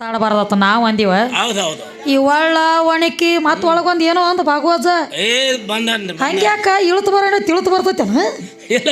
ತಾಡಬಾರ್ದತ್ತ ನಾವು ಅಂದಿವ. ಹೌದೌದು. ಈ ಒಳ್ಳ ಒಣಕಿ ಮತ್ ಒಳಗೊಂದ್ ಏನೋ ಒಂದು ಭಾಗವತ ಏ ಬಂದ ಹಂಗ್ಯಾಕ ಇಳುತ್ ಬರೋಣ ತಿಳುತ್ ಬರ್ತೈತೆ ಇಲ್ಲ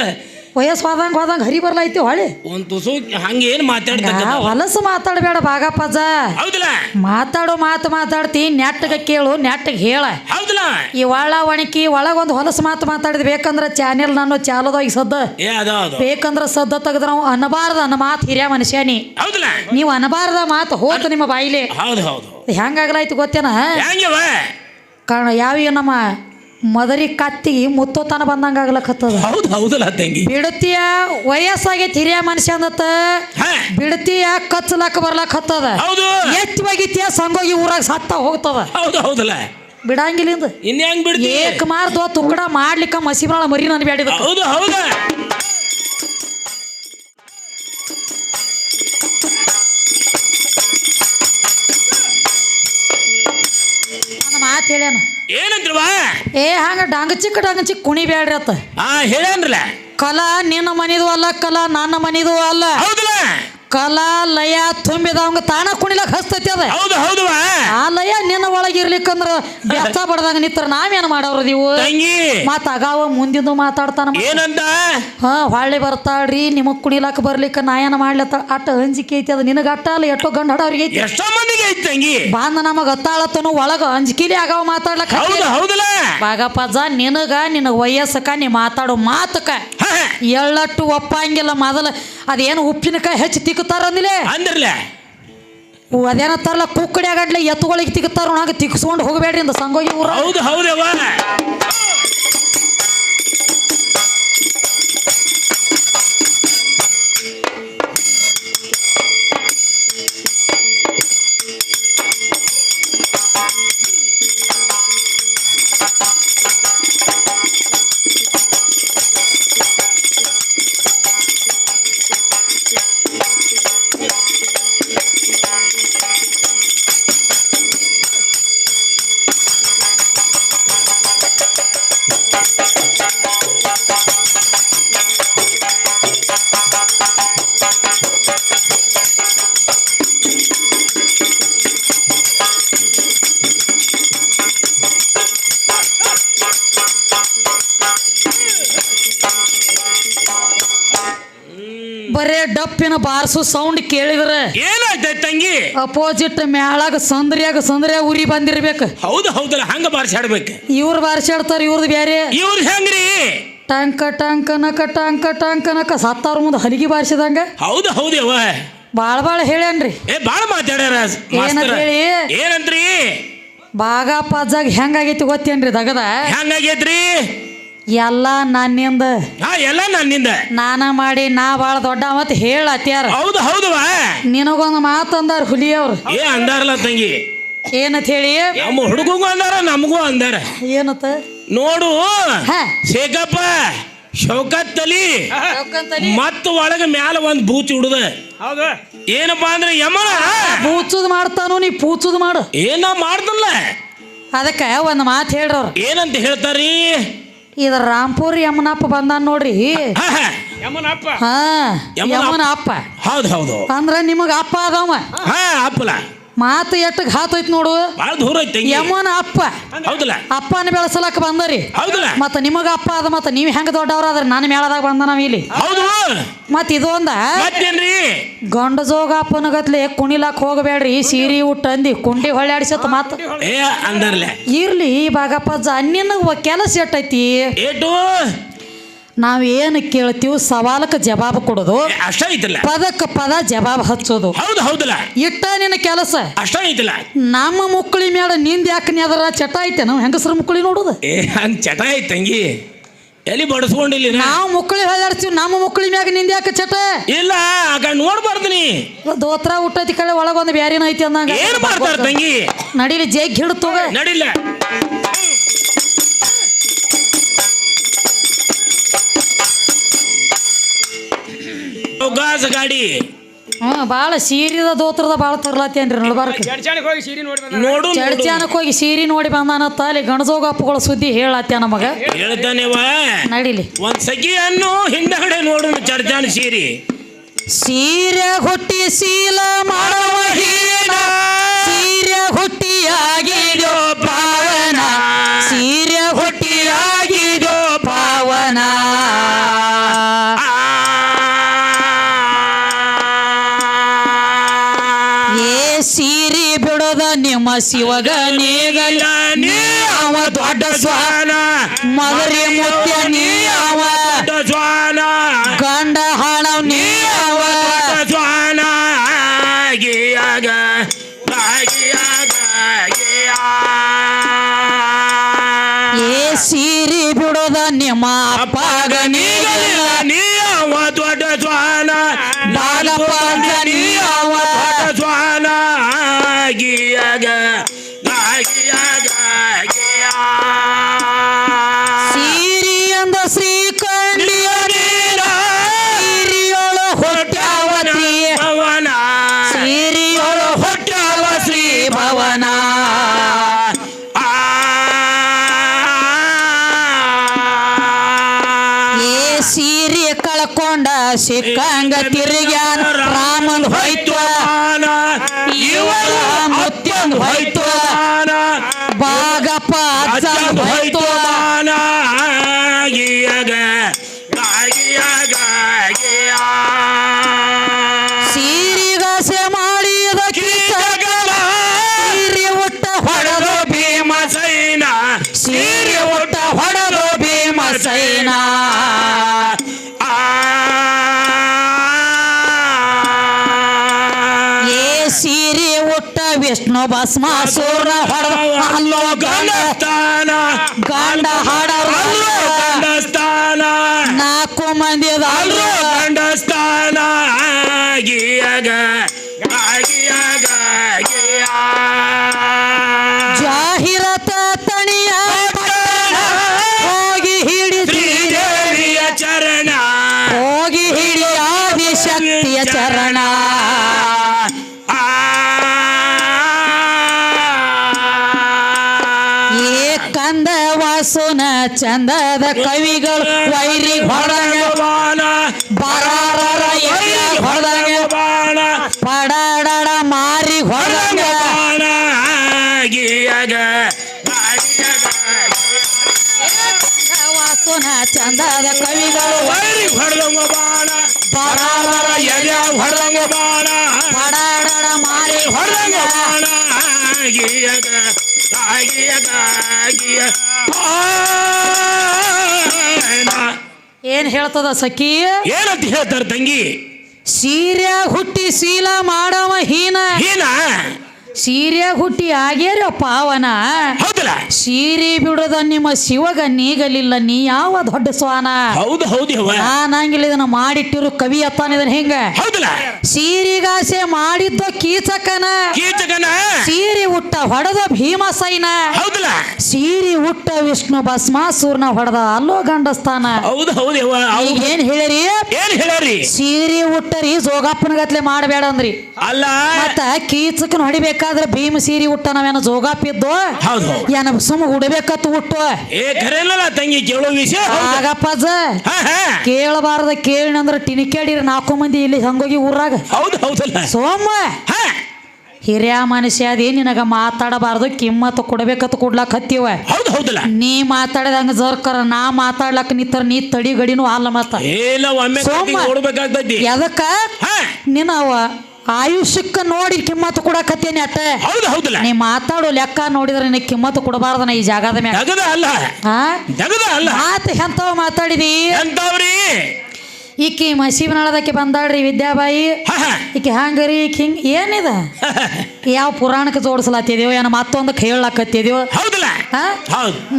ವಯಸ್ಸು ಹೋದಂಗ ಹೋದಂಗ ಹರಿ ಬರ್ಲೈತಿ ಹೊಳೆ ಒಂದ್ ತುಸು ಹಂಗೇನ್ ಮಾತಾಡ್ತಕ್ಕ ಹೊಲಸು ಮಾತಾಡಬೇಡ ಭಾಗಪ್ಪಜ್ಜ ಹೌದಲ್ಲ? ಮಾತಾಡೋ ಮಾತು ಮಾತಾಡ್ತಿ ನೆಟ್ಟಗ ಕೇಳು ನೆಟ್ಟಗೆ ಹೇಳ. ಹೌದಲ್ಲ? ಈ ಒಳ ಒಣಕಿ ಒಳಗೊಂದು ಹೊಲಸು ಮಾತು ಮಾತಾಡಿದ್ ಬೇಕಂದ್ರ ಚಾನೆಲ್ ನಾನು ಚಾಲೋದಾಗಿ ಸದ್ದ. ಏ ಅದ ಅದು ಬೇಕಂದ್ರ ಸದ್ದ ತೆಗೆದ್ರ ನಾವು ಅನ್ನಬಾರ್ದ ಅನ್ನ ಮಾತು ಹಿರಿಯ ಮನುಷ್ಯನಿ ಹೌದಲ್ಲ? ನೀವು ಅನ್ನಬಾರ್ದ ಮಾತು ಹೋತು ನಿಮ್ಮ ಬಾಯಿಲಿ. ಹೌದು ಹೌದು. ಹೆಂಗಾಗ್ಲಾಯ್ತು ಗೊತ್ತೇನ? ಹೆಂಗವ? ಕಾರಣ ಯಾವ ನಮ್ಮ ಮದರಿ ಕತ್ತಿಗೆ ಮುತ್ತೋತನ ಬಂದಂಗ ಆಗ್ಲಕತ್ತದ. ಹೌದು ಹೌದಲ್ಲ ತಂಗಿ. ಬಿಡತಿಯ ವಯಸ್ಸಾಗಿ ಹಿರಿಯ ಮನುಷ್ಯ ಅಂದತ್ತ ಬಿಡತಿಯ ಕಚ್ಚಲಕ್ಕ ಬರ್ಲಕತ್ತದ. ಹೌದು. ಎತ್ತಿ ಬಗಿತಿಯ ಸಂಗೋಗಿ ಊರಾಗ ಸತ್ತ ಹೋಗ್ತದ. ಹೌದು ಹೌದಲ್ಲ. ಬಿಡಂಗಿಲ್ಲ ಇನ್ ಹೆಂಗ್ ಬಿಡ್ತಿ? ಏಕ್ ಮಾರ್ದು ತುಕ್ಕಡ ಮಾಡ್ಲಿಕ್ಕ ಮಸಿಬಾಳ ಮರಿ ನನ್ ಬ್ಯಾಡಿದ ಹೌದು ಹೌದ. ಏ ಹಂಗ ಡಂಗ ಚಿಕ್ಕ ಡಂಗ ಚಿಕ್ಕ ಕುಣಿ ಬೇಡ್ರಿ ಅತ್ತ. ಹಾ ಹೇಳನ್ರಲ್ಲ? ಕಲಾ ನಿನ್ನ ಮನಿದು ಅಲ್ಲ ಕಲಾ ನನ್ನ ಮನಿದು ಅಲ್ಲ. ಕಲಾ ಲಯ ತುಂಬಿದವಂಗ ತಾನ ಕುಣಿಲಕ್ ಹಸ್ತೈತಿ ಅದ. ಹೌದು ಆ ಲಯ ನಿನ್ನ ಒಳಗಿರ್ಲಿಕ್ಕಂದ್ರ ಬೆಚ್ಚ ಬಡದಾಗ ನಿತ್ರ ನಾವೇನು ಮಾಡವ್ರ ನೀವು? ತಂಗಿ. ಮತ್ತ ಅಗಾವ ಮುಂದಿಂದು ಮಾತಾಡ್ತಾನ. ಏನಂತ? ಹಾ ಹೊಳ್ಳಿ ಬರ್ತಾಳ್ರಿ ನಿಮಗ್ ಕುಣಿಲಾಕ ಬರ್ಲಿಕ್ಕ ನಾ ಏನ ಮಾಡ್ಲತ್ತ ಅಟ್ಟ ಅಂಜಿಕೆ ಐತಿ ಅದ. ನಿನಗ ಅಟ್ಟ ಅಲ್ಲ ಎಷ್ಟೋ ಗಂಡ ಹಡವ್ರಿಗೆ ಐತಿ. ಎಷ್ಟೋ ಮಂದಿಗೆ ಐತಿ ತಂಗಿ. ಬಾಂದ ನಮಗ ಅತ್ತಾಳತ್ತನು ಒಳಗ ಅಂಜಿಕಿಲಿ ಆಗಾವ ಮಾತಾಡ್ಲಕ್ ಹೌದು ಹೌದಲ್ಲ. ಬಾಗಪ್ಪಜ್ಜ ನಿನಗ ನಿನ್ನ ವಯಸ್ಸಕ ನೀ ಮಾತಾಡೋ ಒಪ್ಪ ಎಳ್ಳಟ್ಟು ಒಪ್ಪಂಗಿಲ್ಲ. ಮೊದಲ ಅದೇನು ಉಪ್ಪಿನಕಾಯಿ ಹೆಚ್ಚಿ ತಿಕ್ಕತಾರ ಅಂದಿಲೆ? ಅಂದ್ರಲ್ಲ ಅದೇನ ಕುಕ್ಕಡಿ ಆಗಡ್ಲಿ ಎತ್ತುಗಳಿಗೆ ತಿಕ್ಕತಾರ ಹಾಗೆ ತಿಕ್ಸ್ಕೊಂಡು ಹೋಗಬೇಡ್ರಿ ಅಂತ ಸಂಗೋಗಿ ಊರ. ಹೌದು ಹೌದವ ಬರೇ ಡಪ್ಪಿನ ಬಾರಿಸು ಸೌಂಡ್ ಕೇಳಿದ್ರೆ. ಏನಾಯ್ತ ತಂಗಿ? ಅಪೋಸಿಟ್ ಮ್ಯಾಳಾಗ ಸಂದ್ರಿಯಾಗ ಸಂದ್ರಿಯಾಗ ಉರಿ ಬಂದಿರ್ಬೇಕು. ಹೌದು ಹೌದಲ್ಲ ಹಂಗ ಬಾರ್ಸಾಡ್ಬೇಕು ಇವ್ರು ಬಾರಿಸಾಡ್ತಾರ ಇವ್ರದ್ದು ಬೇರೆ ಇವ್ರ ಹೆಂಗ್ರಿ? ಟಂಕ ಟಂಕ ನಕ ಟಂಕ ಟಂಕ ನಕ ಸತ್ತಾರ ಮುಂದೆ ಹಲಿಗೆ ಬಾರಿಸಿದಂಗ. ಹೌದು ಹೌದವ ಬಾಳ ಬಾಳ ಹೇಳ್ಯಾನ್ರಿ. ಏ ಬಾಳ ಮಾತಾಡ್ಯಾರ ಏನಂತ ಹೇಳಿ? ಏನಂತ್ರಿ? ಬಾಗ ಪಜ್ಜಾಗ ಹೆಂಗಾಗೈತಿ ಗೊತ್ತೇನ್ರಿ ದಗದ? ಹೆಂಗಾಗೈತ್ರಿ? ಎಲ್ಲ ನನ್ನಿಂದ. ಹಾ ಎಲ್ಲ ನನ್ನಿಂದ. ನಾನ ಮಾಡಿ ನಾ ಬಾಳ ದೊಡ್ಡ ಮತ್ ಹೇಳತ್ಯಾರ ಹೌದು ಹೌದು ನಿನಗೊಂದು ಮಾತು ಅಂದಾರ ಹುಲಿಯವ್ರು ಏ ಅಂದಾರಲ್ಲ ತಂಗಿ. ಏನತ್ ಹೇಳಿ? ನಮ್ಮ ಹುಡುಗಂಗೂ ಅಂದಾರ ನಮಗೂ ಅಂದಾರ. ಏನತ್ತ ನೋಡು ಹಾ. ಶೇಖಪ್ಪ ಶೌಕತ್ ತಲಿ ಮತ್ತ ಒಳಗ ಮ್ಯಾಲ ಒಂದ್ ಬೂಚ್ ಹುಡುದ ಹೌದು. ಏನಪ್ಪಾ ಅಂದ್ರೆ ಯಮನ? ಪೂಚುದ್ ಮಾಡ್ತಾನು ನೀ ಪೂಚುದ್ ಮಾಡು. ಏನ ಮಾಡ್ದಲ್ಲ. ಅದಕ್ಕೆ ಒಂದು ಮಾತು ಹೇಳ್ರ ಏನಂತ ಹೇಳ್ತಾರಿ? ಇದು ರಾಂಪುರ್ ಯಮನಪ್ಪ ಬಂದಾನ ನೋಡ್ರಿ. ಹಾ, ಹಾ. ಯಮನಪ್ಪ ಹಾ ಯಮನ ಯಮನ ಅಪ್ಪ ಹೌದು ಹೌದು. ಅಂದ್ರ ನಿಮಗ ಅಪ್ಪ ಅದವ. ಹಾ ಅಪ್ಪಲ. ಮಾತು ಎಟ್ಟಗ್ ಹಾತೋಯ್ತು ನೋಡು. ಬಾಳ ದೂರ ಐತಿ ತಂಗಿ. ಯಮನ ಅಪ್ಪ. ಹೌದಲ್ಲ? ಅಪ್ಪನ ಬೆಳೆಸಲಕ್ಕ ಬಂದರಿ. ಹೌದಲ್ಲ? ಮತ್ತ ನಿಮಗ ಅಪ್ಪ ಅದ ಮತ್ತ ನೀವ್ ಹೆಂಗ ದೊಡ್ಡವ್ರ ಅದ್ರ ನಾನು ಮೇಳದಾಗ ಬಂದ ನಾವ್ ಇಲ್ಲಿ. ಹೌದು. ಮತ್ ಇದು ಒಂದ ಮತ್ತೇನ್ರಿ? ಗಂಡ ಜೋಗ ಅಪ್ಪನ ಗತ್ಲೆ ಕುಣಿಲಾಕ್ ಹೋಗಬೇಡ್ರಿ. ಸೀರಿ ಉಟ್ಟಂದಿ ಅಂದಿ ಕುಂಡಿ ಹೊಳ್ಯಾಡಿಸತ್ ಮಾತ ಏ ಅಂದರ್ಲೆ. ಇರ್ಲಿ ಬಾಗಪ್ಪ ನಿನ್ನ ಕೆಲಸ ಎಟ್ಟೈತಿ? ಏಟು ಏನು ಕೇಳ್ತೀವಿ ಸವಾಲಕ್ಕೆ ಜವಾಬು ಕೊಡೋದು? ಅಷ್ಟೇ ಐತಲ್ಲ. ಪದಕ್ಕೆ ಪದ ಜವಾಬ್ ಹಚ್ಚೋದು. ಹೌದು ಹೌದಲ್ಲ. ಇಟ್ಟ ನಿನ್ನ ಕೆಲಸ. ಅಷ್ಟ ಐತಲ್ಲ. ನಮ್ಮ ಮುಕ್ಕಳಿ ಮೇಡ ನಿಂದ ಯಾಕೆ ಅದರ ಚಟ ಐತೆ ನಾವು ಹೆಂಗಸರ ಮುಕ್ಕಳಿ ನೋಡುದು. ಏ ಹಂಗ್ ಚಟ ಐತೆ ತಂಗಿ. ಎಲ್ಲಿ ಬಡಿಸ್ಕೊಂಡಿಲ್ಲ? ನಾವು ಮುಕ್ಕಳಿ ಹೊಳ್ಯಾಡ್ತೀವಿ ನಮ್ಮ ಮುಕ್ಕಳಿ ಮ್ಯಾಗ ನಿಂದ ಯಾಕೆ ಚಟ? ಇಲ್ಲ ಆಗ ನೋಡ್ಬಾರ್ದು ನೀ. ದೋತ್ರ ಹುಟ್ಟೈತಿ ಕಡೆ ಒಳಗೊಂದು ಬ್ಯಾರಿನ ಐತಿ ಅಂದಂಗ. ಏನು ಮಾಡ್ತಾರ ತಂಗಿ? ನಡಿಲಿ ಜೇಗ್ ಹಿಡ್ತೋಗ ನಡಿಲ್ಲ ಗಾಸ ಬಾಳ ಹ್ಮ್ ಸೀರಿದ ದೋತ್ರದ ಬಾಳ ತರ್ಲಾತೇನ್ರಿ ನೋಡ್ಬಾರ್ಕ. ಹೋಗಿ ಸೀರೆ ನೋಡಿ ಬಂದ ನೋಡು. ಚಡ್ಚಾನಕ್ ಹೋಗಿ ಸೀರಿ ನೋಡಿ ಅಲ್ಲಿ ಗಣಜೋಗಪ್ಪಗಳ ಸುದ್ದಿ ಹೇಳತ್ಯ ನಮಗ ಹೇಳ್ತಾನೆವ ನಡಿಲಿ. ಒಂದ್ ಸಖಿಯನ್ನು ಹಿಂದಗಡೆ ನೋಡು ಚರ್ಚಾನ ಸೀರಿ. ಸೀರೆ ಹುಟ್ಟಿ ಸೀಲ ಮಾಡುವ ಹೀನ. ಸೀರೆ ಹುಟ್ಟಿಯಾಗಿದೋ ಶಿವಗ ನೀಗಲ್ಲ ನೀ ಅವ ದೊಡ್ಡ ಸ್ವಾನ ಮಗರಿ ಮುತ್ಯ ನೀ ಅವ. ಜ್ವಾನ ಗಂಡ ಹಾಳವ್ ನೀ ಅವ. ಜ್ವಾನ ಗಿಯಾಗ ಗಿಯಾಗ. ಏ ಸೀರೆ ಕಳ್ಕೊಂಡ ಸಿಕ್ಕಂಗ ತಿರುಗ್ಯಾನ ರಾಮನ್ ಹೋಯ್ತು. ಭಸ್ಮಾಸುರ ಹೊಡೆದ ಅಲ್ಲೋ ಗಂಡ ಗಂಡಸ್ಥಾನ ವಾಸುನ ಚಂದದ ಕವಿಗಳು ವೈರಿ ಹೊಡೆದಂಗ ಬರಾರರ ಎದೆ ಹೊಡೆದಂಗ ಪಡಾಡಡ ಮಾರಿ ಹೊಡೆದಂಗ ವಾಸುನ ಚಂದದ ಕವಿಗಳು ಬರಾರರ ಬಾಣ. ಪಡಾಡಡ ಮಾರಿ ಏನ್ ಹೇಳ್ತದ ಸಖಿ ಏನಂತ ಹೇಳ್ತಾರ ತಂಗಿ ಸೀರೆ ಹುಟ್ಟಿ ಶೀಲ ಮಾಡವ ಹೀನ ಏನ ಸೀರೆ ಹುಟ್ಟಿ ಆಗ್ಯಾರ ಪಾವನ? ಹೌದಲ್ಲ? ಸೀರೆ ಬಿಡೋದ ನಿಮ್ಮ ಶಿವಗ ನೀಗಲಿಲ್ಲ ನೀ ಯಾವ ದೊಡ್ಡ ಸ್ವಾನ ಹೌದು ಹೌದು ಯವ್ವ. ನಾನಂಗಿಲ್ಲ ಇದನ್ನ ಮಾಡಿಟ್ಟಿರು ಕವಿ ಅತ್ತಾನ ಇದನ್ನ ಹೆಂಗ. ಹೌದಲ್ಲ? ಸೀರಿಗಾಸೆ ಮಾಡಿದ್ದ ಕೀಚಕನ? ಕೀಚಕನ? ಸೀರೆ ಹುಟ್ಟ ಹೊಡೆದ ಭೀಮಸೈನ? ಹೌದಲ್ಲ? ಸೀರೆ ಹುಟ್ಟ ವಿಷ್ಣು ಭಸ್ಮಾಸೂರ್ನ ಹೊಡೆದ ಅಲ್ಲೋ ಗಂಡಸ್ಥಾನ ಹೌದು ಹೌದು ಯವ್ವ. ಏನ್ ಹೇಳಿರಿ ಏನ್ ಹೇಳ್ಯಾರಿ ಸೀರೆ ಹುಟ್ಟರಿ ಜೋಗಪ್ಪನ ಗತ್ಲೆ ಮಾಡಬೇಡ ಅಂದ್ರಿ. ಅಲ್ಲ. ಮತ್ತ ಕೀಚಕನ್ ಹೊಡಿಬೇಕಾದ್ರೆ ಭೀಮ ಸೀರಿ ಹುಟ್ಟ ನಾವೇನ ಜೋಗಾಪಿದ್ದು? ಹೌದು. ಏನ ಸುಮ್ ಉಡಬೇಕತ್ತು ಹುಟ್ಟು ಏ ಖರೇನಲ್ಲ ತಂಗಿ ಕೇಳೋ ವಿಷಯ ಹಾ. ಕೇಳಬಾರ್ದ ಕೇಳಿನಂದ್ರ ಟಿನಿಕ್ಯಾಡಿರಿ ನಾಲ್ಕು ಮಂದಿ ಇಲ್ಲಿ ಹಂಗೋಗಿ ಊರಾಗ. ಹೌದು ಹೌದಲ್ಲ. ಸೋಮ. ಹಿರಿಯ ಮನುಷ್ಯ ಅದೇ ನಿನಗ ಮಾತಾಡಬಾರ್ದು ಕಿಮ್ಮತ್ತು ಕೊಡಬೇಕತ್ ಕೊಡ್ಲಾಕ್ ಹತ್ತಿವ ಹೌದು ಹೌದಲ್ಲ. ನೀ ಮಾತಾಡಿದಂಗ ಜರ್ಕರ ನಾ ಮಾತಾಡ್ಲಕ್ ನಿತ್ತರ ನೀ ತಡಿ ಗಡಿನೂ ಅಲ್ಲ ಮತ್ತ. ಏನ ಒಮ್ಮೆ ಸೋಮ. ಎದಕ್ಕ? ಆಯುಷ್ಯಕ್ಕ ನೋಡಿ ಕಿಮ್ಮತ್ತು ಕೊಡಕತ್ತೇನೆ ಅಟ್ಟ ಹೌದು ಹೌದಲ್ಲ. ನೀ ಮಾತಾಡೋ ಲೆಕ್ಕ ನೋಡಿದ್ರೆ ನಿನಗೆ ಕಿಮ್ಮತ್ತು ಕೊಡಬಾರ್ದನ ಈ ಜಾಗದ ಮ್ಯಾಗ. ಅಲ್ಲ. ಹಾ ಜಗದ ಅಲ್ಲ. ಮಾತು ಎಂತವ ಮಾತಾಡಿದಿ? ಈಕಿ ಮಸೀಬನಾಳದಕ್ಕೆ ಬಂದಾಳ್ರಿ ವಿದ್ಯಾಬಾಯಿ. ಈಕಿ ಹಂಗರಿ ಈಕಿ ಹಿಂಗ್ ಏನಿದ? ಯಾವ ಪುರಾಣಕ್ಕೆ ಜೋಡಿಸ್ಲತ್ತಿದೇವು ಏನ ಮತ್ತೊಂದಕ್ಕೆ ಹೇಳಲಾಕತ್ತಿದೆಯೋ? ಹೌದಲ್ಲ?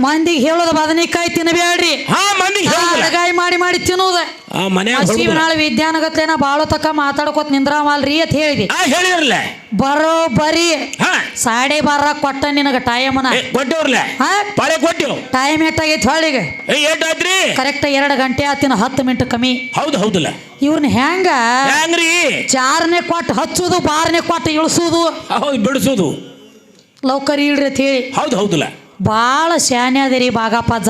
ಮಂದಿಗೆ ಹೇಳೋದು ಬದನೆಕಾಯಿ ತಿನ್ನಬೇಡ್ರಿ. ಅಡಗಾಯಿ ಮಾಡಿ ಮಾಡಿ ತಿನ್ನೋದ. ಮಸೀಬನಾಳ ವಿದ್ಯಾನಗತ್ಲೇನ ಬಾಳ ತಕ್ಕ ಮಾತಾಡ್ಕೋತ ನಿಂದ್ರಾಮಲ್ರಿ ಅಂತ ಹೇಳಿದಿ. ಬರೋ ಬರಿ ಸಾಡೆ ಬಾರ ಕೊಟ್ಟ ನಿನಗ ಟೈಮನ. ಏ, ಕೊಟ್ಟವ್ರಲ್ಲ? ಹಾ? ಪಾಳೆ ಕೊಟ್ಟೆವು. ಟೈಮ್ ಎಷ್ಟಾಗೈತಿ ಹೊಳಿಗೆ ಕರೆಕ್ಟ್ ಎರಡು ಗಂಟೆ ಆತಿನ ಹತ್ತು ಮಿನಿಟ್ ಕಮ್ಮಿ. ಹೌದು ಹೌದಲ್ಲ? ಇವ್ರನ್ನ ಹೆಂಗ? ಹೆಂಗ್ರಿ? ಚಾರನೇ ಕೊಟ್ಟು ಹಚ್ಚುದು ಬಾರನೇ ಕೊಟ್ಟು ಇಳಿಸೋದು. ಹೌದು ಬಿಡಿಸೋದು. ಲೌಕರಿ ಇಳ್ರಿ ಅಂತ ಹೇಳಿ ಹೌದು ಹೌದಲ್ಲ? ಭಾಳ ಶಾನೆ ಅದರಿ ಬಾಗಪ್ಪಜ.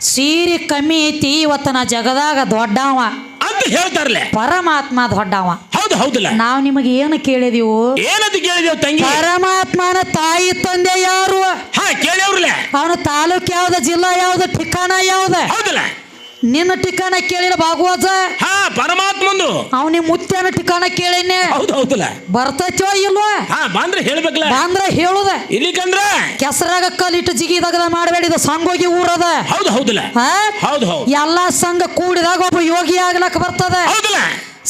ಸೀರೆ ಕಮ್ಮಿ ಐತಿ ಇವತ್ತು ನಾ ಜಗದಾಗ ದೊಡ್ಡವ. ಅಂತ ಅಂತ ಹೇಳ್ತಾರಲ್ಲ? ಪರಮಾತ್ಮ ದೊಡ್ಡವ. ಹೌದು ಹೌದಲ್ಲ? ನಾವ್ ನಿಮಗೆ ಏನು ಕೇಳಿದೀವು? ಏನಂತ ಕೇಳಿದೇವ್ ತಂಗಿ? ಪರಮಾತ್ಮನ ತಾಯಿ ತಂದೆ ಯಾರು? ಹಾ ಕೇಳ್ಯವ್ರಲ್ಲ? ಅವನ ತಾಲೂಕ್ ಯಾವ್ದ ಜಿಲ್ಲಾ ಯಾವ್ದು ಠಿಕಾಣ ಯಾವ್ದ? ಹೌದಲ್ಲ? ನಿನ್ನ ಠಿಕಾಣ ಕೇಳಿಲ್ಲ ಭಾಗವತ? ಹಾ ಪರಮಾತ್ಮಂದು. ಅವನಿ ಮುತ್ಯನ ಠಿಕಾಣ ಕೇಳಿನಿ. ಹೌದು ಹೌದಲ್ಲ? ಬರ್ತೈತೋ ಇಲ್ವಾ? ಹಾ ಬಂದ್ರೆ ಹೇಳ್ಬೇಕಲ್ಲ. ಬಂದ್ರ ಹೇಳುದ. ಇಲ್ಲಿಕಂದ್ರ ಕೆಸರಾಗ ಕಲ್ಲಿಟ್ಟು ಜಿಗಿದಾಗ ಮಾಡಬೇಡಿದ ಹೋಗಿ ಊರದ. ಹೌದು ಹೌದಲ್ಲ. ಹೌದು ಹೌದು. ಎಲ್ಲಾ ಸಂಘ ಕೂಡಿದಾಗ ಒಬ್ಬ ಯೋಗಿ ಆಗ್ಲಕ್ ಬರ್ತದ. ಹೌದಲ್ಲ?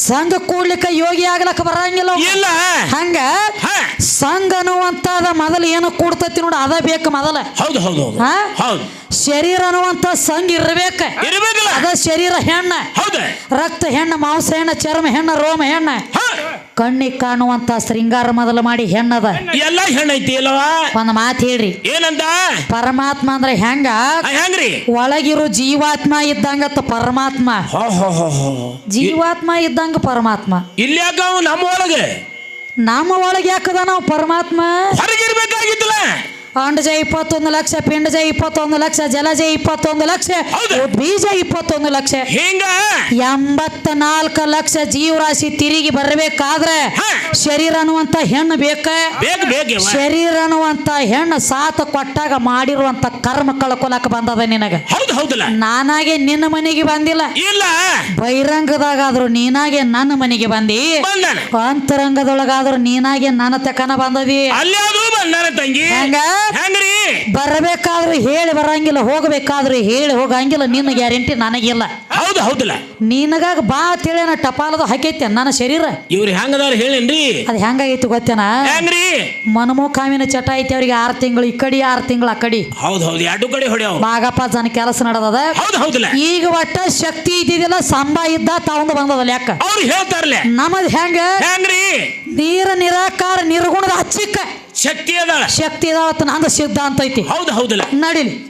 ಸಂಘ ಕೂಡ್ಲಿಕ್ಕ ಯೋಗಿ ಆಗ್ಲಕ್ಕ ಬರಂಗಿಲ್ಲ. ಇಲ್ಲ. ಹಂಗ ಸಂಘ ಅನ್ನುವಂತದ ಮೊದಲು ಏನು ಕೂಡ್ತತಿ ನೋಡ ಅದ ಬೇಕು ಮೊದಲ. ಹೌದು ಹೌದು ಹೌದು. ಶರೀರ ಅನ್ನುವಂತ ಸಂಘ ಇರ್ಬೇಕ. ಅದ ಶರೀರ ಹೆಣ್ಣ. ಹೌದ. ರಕ್ತ ಹೆಣ್ಣ ಮಾಂಸ ಹೆಣ್ಣ ಚರ್ಮ ಹೆಣ್ಣ ರೋಮ ಹೆಣ್ಣ. ಕಣ್ಣಿಗೆ ಕಾಣುವಂತ ಶೃಂಗಾರ ಮೊದಲು ಮಾಡಿ ಹೆಣ್ಣದ. ಎಲ್ಲ ಹೆಣ್ಣೈತಿ ಇಲ್ಲವಾ ಒಂದ್ ಮಾತು ಹೇಳ್ರಿ. ಏನಂತ ಪರಮಾತ್ಮ ಅಂದ್ರೆ ಹೆಂಗ? ಆ, ಹೆಂಗ್ರಿ? ಒಳಗಿರೋ ಜೀವಾತ್ಮ ಇದ್ದಂಗತ್ತ ಪರಮಾತ್ಮ. ಹೋ ಹೋ ಹೋ ಹೋ ಜೀವಾತ್ಮ ಇದ್ದಂಗ ಪರಮಾತ್ಮ. ಇಲ್ಲಿ ಯಾಕ ನಮ್ಮ ಒಳಗೆ? ನಮ್ಮ ಒಳಗೆ ಯಾಕದ ನಾವು ಪರಮಾತ್ಮ? ಹೊರಗಿರ್ಬೇಕಾಗಿತ್ತಲ್ಲ? ಅಂಡಜ ಇಪ್ಪತ್ತೊಂದು ಲಕ್ಷ ಪಿಂಡಜ ಇಪ್ಪತ್ತೊಂದು ಲಕ್ಷ ಜಲಜ ಇಪ್ಪತ್ತೊಂದು ಲಕ್ಷ ಬೀಜ ಇಪ್ಪತ್ತೊಂದು ಲಕ್ಷ. ಹಿಂಗ? ಎಂಬತ್ತ ನಾಲ್ಕು ಲಕ್ಷ ಜೀವರಾಶಿ ತಿರುಗಿ ಬರಬೇಕಾದ್ರೆ. ಶರೀರ ಅನ್ನುವಂತ ಹೆಣ್ಣು ಬೇಕ. ಶರೀರ ಅನ್ನುವಂತ ಹೆಣ್ಣು ಸಾತ ಕೊಟ್ಟಾಗ ಮಾಡಿರುವಂತ ಕರ್ಮ ಕಳ್ಕೊಲಕ್ ಬಂದದ ನಿನಗ. ನಾನಾಗೆ ನಿನ್ನ ಮನೆಗೆ ಬಂದಿಲ್ಲ. ಇಲ್ಲ. ಬಹಿರಂಗದಾಗಾದ್ರೂ ನೀನಾಗೆ ನನ್ನ ಮನೆಗೆ ಬಂದಿ. ಅಂತರಂಗದೊಳಗಾದ್ರೂ ನೀನಾಗೆ ನನ್ನ ತಕನ ಬಂದದಿ. ಅಲ್ಲಿ ಅದು ಬಂದಾನ ತಂಗಿ. ಹೆಂಗ? ಹೆಂಗ್ರಿ? ಬರಬೇಕಾದ್ರೆ ಹೇಳಿ ಬರಂಗಿಲ್ಲ ಹೋಗಬೇಕಾದ್ರೆ ಹೇಳಿ ಹೋಗಂಗಿಲ್ಲ ನಿನ್ನ ಗ್ಯಾರಂಟಿ ನನಗಿಲ್ಲ. ಹೌದು ಹೌದಲ್ಲ. ನಿನಗಾಗ ಬಾ ತಿಳಿಯನ ಟಪಾಲದ ಹಾಕೈತೆ ನನ್ನ ಶರೀರ. ಇವ್ರು ಹೆಂಗದಾರ ಹೇಳೇನ್ರಿ? ಅದು ಹೆಂಗಾಗೈತಿ ಗೊತ್ತೇನ? ಹೆಂಗ್ರಿ? ಮನಮೋಕಾಮಿನ ಚಟ ಐತಿ ಅವ್ರಿಗೆ ಆರು ತಿಂಗಳು ಈ ಕಡೆ ಆರು ತಿಂಗಳು ಆ ಕಡೆ. ಹೌದು ಹೌದು ಎರಡು ಕಡೆ ಹೊಡ್ಯಾವ. ಬಾಗಪ್ಪ ಜನ ಕೆಲಸ ನಡೆದದ. ಹೌದು ಹೌದಲ್ಲ. ಈಗ ಒಟ್ಟ ಶಕ್ತಿ ಇದ್ದಿದ್ದಿಲ್ಲ ಸಂಬ ಇದ್ದ ತಗೊಂಡು ಬಂದದಲ್ಲ ಯಾಕ ಅವ್ರು ಹೇಳ್ತಾರಲ್ಲ. ನಮ್ಮದ್ ಹೆಂಗ? ಹೆಂಗ್ರಿ? ನೀರ ನಿರಾಕಾರ ನಿರ್ಗುಣದ ಹಚ್ಚಿಕ್ಕ ಶಕ್ತಿ ಅದಾಳ. ಶಕ್ತಿ ಅದಾಳ ಅಂದ್ರೆ ಸಿದ್ಧ ಅಂತ ಐತಿ. ಹೌದು ಹೌದಲ್ಲ? ನಡೀಲಿ.